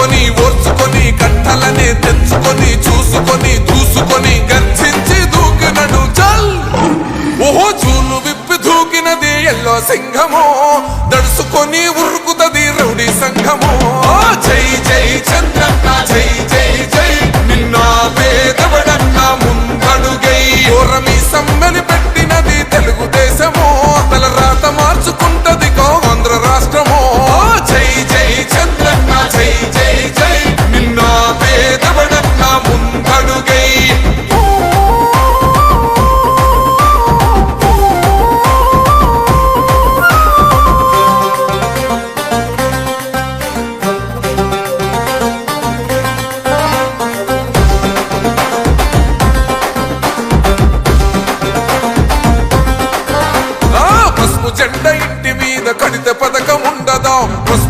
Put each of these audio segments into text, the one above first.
ఓర్చుకొని ఓర్చుకొని కట్టలనే తెచ్చుకొని చూసుకొని దూసుకొని గర్జించి దూకినడు చల్. ఓహో చూలు విప్పి దూకినది ఎల్లో సింహమో దడుసుకొని ఉరుకుతది రౌడీ సంఘమో. జై జై చంద్ర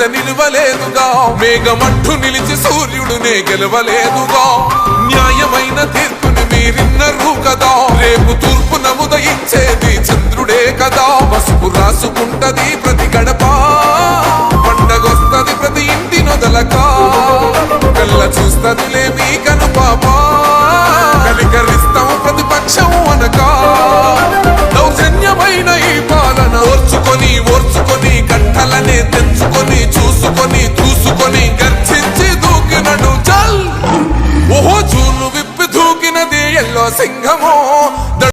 కేసు పెడితే నిలువలేదుగా. మేఘమట్టు నిలిచి సూర్యుడునే గెలవలేదుగా. న్యాయమైన తీర్పుని మీరిన్నరు కదా. రేపు తూర్పు నముదయించేది చంద్రుడే కదా. పసుపు రాసుకుంటది ప్రతి గడప. పండగొస్తది ప్రతి ఇంటి నొదలక. కళ్ళ చూస్తదిలే మీ కను పాప కనికరిస్తాం ప్రతిపక్షం bonito.